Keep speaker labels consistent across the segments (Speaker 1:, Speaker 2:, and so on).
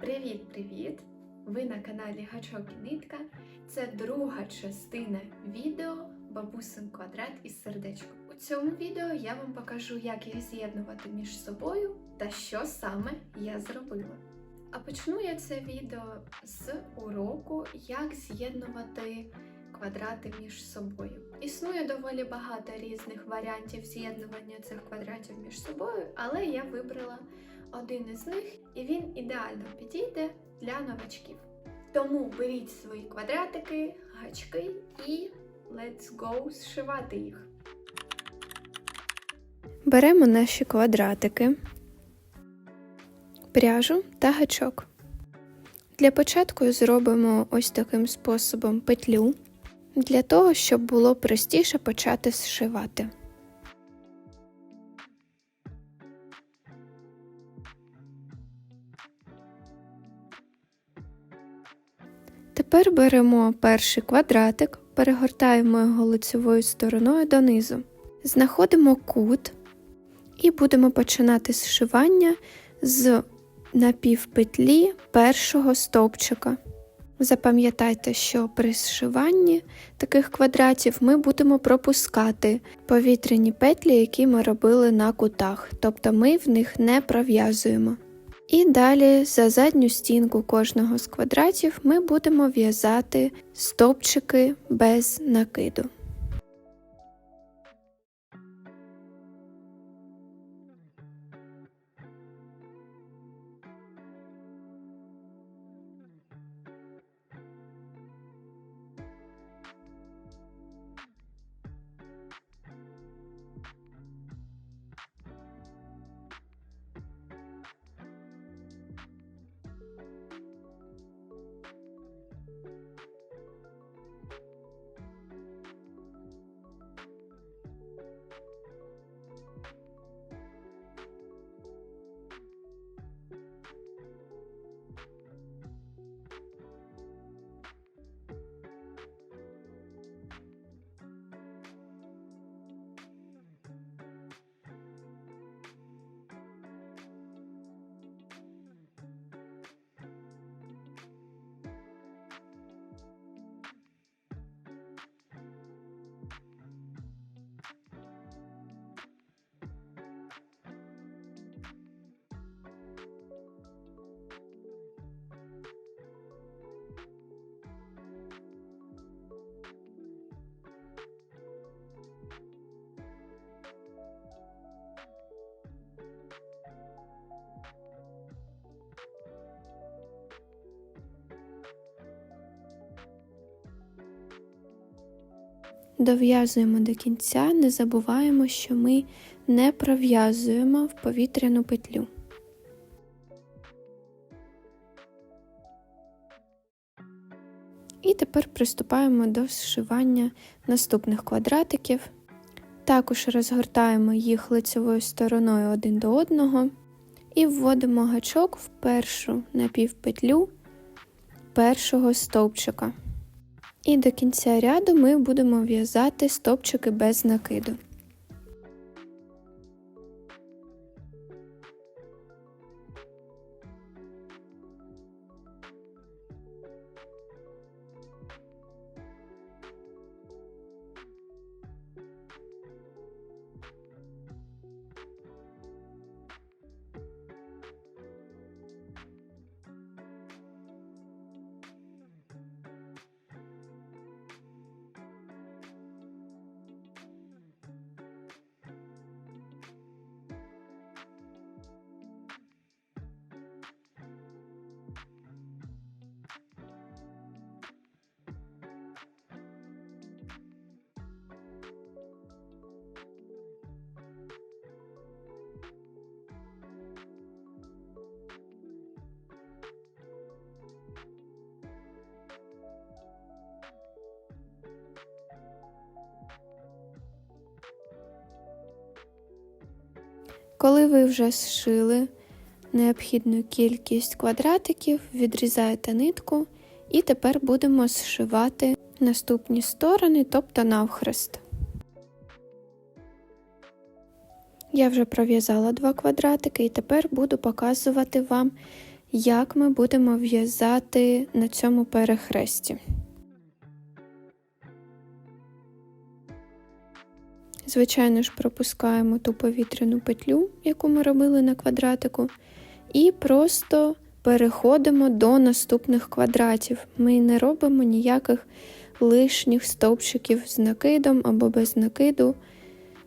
Speaker 1: Привіт-привіт! Ви на каналі Гачок і Нитка. Це друга частина відео Бабусин квадрат із сердечком. У цьому відео я вам покажу, як їх з'єднувати між собою та що саме я зробила. А почну я це відео з уроку, як з'єднувати квадрати між собою. Існує доволі багато різних варіантів з'єднування цих квадратів між собою, але я вибрала один із них, і він ідеально підійде для новачків. Тому беріть свої квадратики, гачки і let's go зшивати їх.
Speaker 2: Беремо наші квадратики, пряжу та гачок. Для початку зробимо ось таким способом петлю, для того, щоб було простіше почати зшивати. Тепер беремо перший квадратик, перегортаємо його лицевою стороною донизу. Знаходимо кут і будемо починати зшивання з напівпетлі першого стовпчика. Запам'ятайте, що при зшиванні таких квадратів ми будемо пропускати повітряні петлі, які ми робили на кутах, тобто ми в них не пров'язуємо. І далі за задню стінку кожного з квадратів ми будемо в'язати стовпчики без накиду. Дов'язуємо до кінця, не забуваємо, що ми не пров'язуємо в повітряну петлю. І тепер приступаємо до зшивання наступних квадратиків. Також розгортаємо їх лицевою стороною один до одного і вводимо гачок в першу напівпетлю першого стовпчика. І до кінця ряду ми будемо в'язати стопчики без накиду. Коли ви вже зшили необхідну кількість квадратиків, відрізаєте нитку і тепер будемо зшивати наступні сторони, тобто навхрест. Я вже пров'язала два квадратики і тепер буду показувати вам, як ми будемо в'язати на цьому перехресті. Звичайно ж, пропускаємо ту повітряну петлю, яку ми робили на квадратику, і просто переходимо до наступних квадратів. Ми не робимо ніяких лишніх стовпчиків з накидом або без накиду.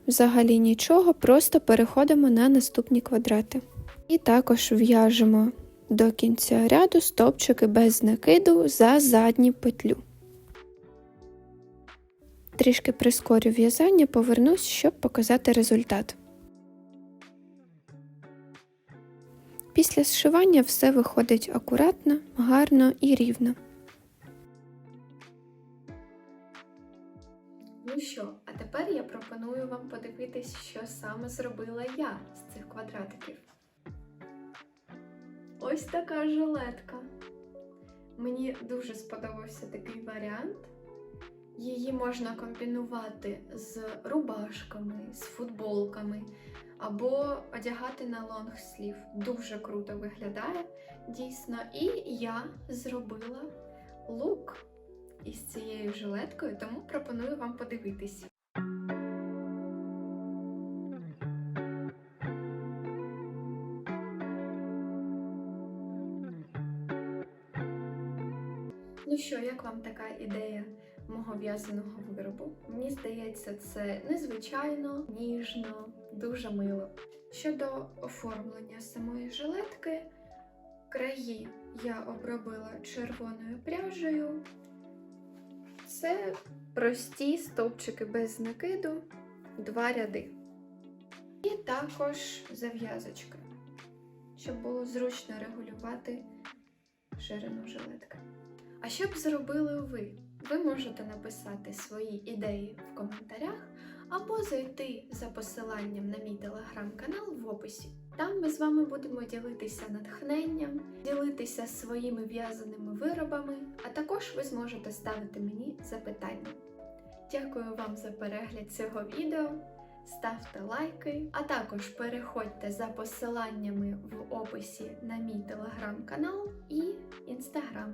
Speaker 2: Взагалі нічого, просто переходимо на наступні квадрати. І також в'яжемо до кінця ряду стовпчики без накиду за задню петлю. Трішки прискорю в'язання, повернусь, щоб показати результат. Після зшивання все виходить акуратно, гарно і рівно.
Speaker 1: Ну що, а тепер я пропоную вам подивитись, що саме зробила я з цих квадратиків. Ось така жилетка. Мені дуже сподобався такий варіант. Її можна комбінувати з рубашками, з футболками або одягати на лонгслів. Дуже круто виглядає, дійсно. І я зробила лук із цією жилеткою, тому пропоную вам подивитись. Ну що, як вам така ідея мого в'язаного виробу? Мені здається, це незвичайно, ніжно, дуже мило. Щодо оформлення самої жилетки, краї я обробила червоною пряжею. Це прості стовпчики без накиду, два ряди. І також зав'язочка, щоб було зручно регулювати ширину жилетки. А що б зробили ви? Ви можете написати свої ідеї в коментарях або зайти за посиланням на мій телеграм-канал в описі. Там ми з вами будемо ділитися натхненням, ділитися своїми в'язаними виробами, а також ви зможете ставити мені запитання. Дякую вам за перегляд цього відео. Ставте лайки, а також переходьте за посиланнями в описі на мій телеграм-канал і інстаграм.